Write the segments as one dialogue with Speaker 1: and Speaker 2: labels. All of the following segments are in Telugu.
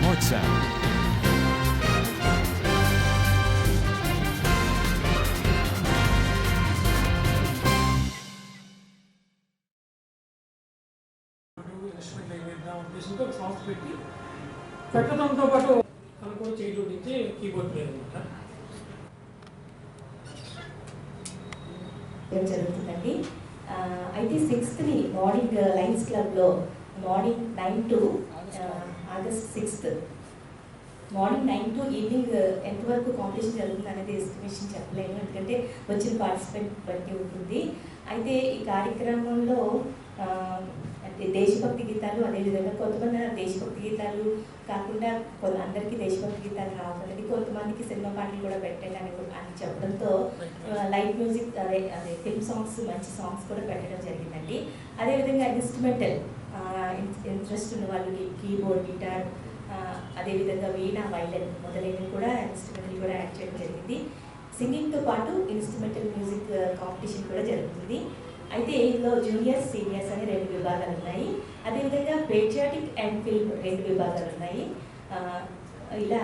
Speaker 1: sound.
Speaker 2: వేద్దాం ఉద్దేశంతో సాంగ్స్ పెట్టి పెట్టడంతో పాటు అనుకో చేయడం నుంచి కీబోర్డ్ ప్లేయర్ అనమాట
Speaker 3: ఏం జరుగుతుందండి అయితే సిక్స్త్ని మార్నింగ్ లయన్స్ క్లబ్లో morning nine to August sixth morning nine to evening ఎంతవరకు కాంపిటీషన్ జరుగుతుంది అనేది ఎస్టిమేషన్ చెప్పలేము ఎందుకంటే వచ్చిన పార్టిసిపెంట్ బట్టి ఉంటుంది. అయితే ఈ కార్యక్రమంలో దేశభక్తి గీతాలు అదేవిధంగా కొంతమంది దేశభక్తి గీతాలు కాకుండా అందరికీ దేశభక్తి గీతాలు రావాలని కొంతమందికి సినిమా పాటలు కూడా పెట్టండి అని అని చెప్పడంతో లైట్ మ్యూజిక్ అదే అదే ఫిల్మ్ సాంగ్స్ మంచి సాంగ్స్ కూడా పెట్టడం జరిగిందండి. అదేవిధంగా ఇన్స్ట్రుమెంటల్ ఇంట్రెస్ట్ ఉన్న వాళ్ళకి కీబోర్డ్ గిటార్ అదేవిధంగా వీణ వైలన్ మొదలైనవి కూడా ఇన్స్ట్రుమెంటల్ కూడా యాడ్ చేయడం జరిగింది. సింగింగ్తో పాటు ఇన్స్ట్రుమెంటల్ మ్యూజిక్ కాంపిటీషన్ కూడా జరుగుతుంది. అయితే ఇందులో జూనియర్స్ సీనియర్స్ అని రెండు విభాగాలు ఉన్నాయి. అదేవిధంగా పేట్రియాటిక్ అండ్ ఫిల్మ్ రెండు విభాగాలు ఉన్నాయి. ఇలా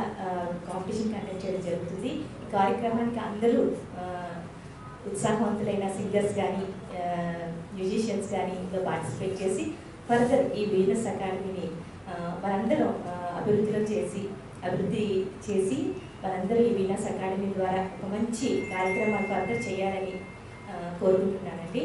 Speaker 3: కాంపిటీషన్ కండక్ట్ చేయడం జరుగుతుంది. ఈ కార్యక్రమానికి అందరూ ఉత్సాహవంతులైన సింగర్స్ కానీ మ్యూజిషియన్స్ కానీ ఇందులో పార్టిసిపేట్ చేసి ఫర్దర్ ఈ బిజినెస్ అకాడమీని ఆ, అభివృద్ధిలో చేసి అభివృద్ధి చేసి వారందరూ ఈ వీనస్ అకాడమీ ద్వారా ఒక మంచి కార్యక్రమాలు ఫర్దర్ చేయాలని కోరుకుంటున్నానండి.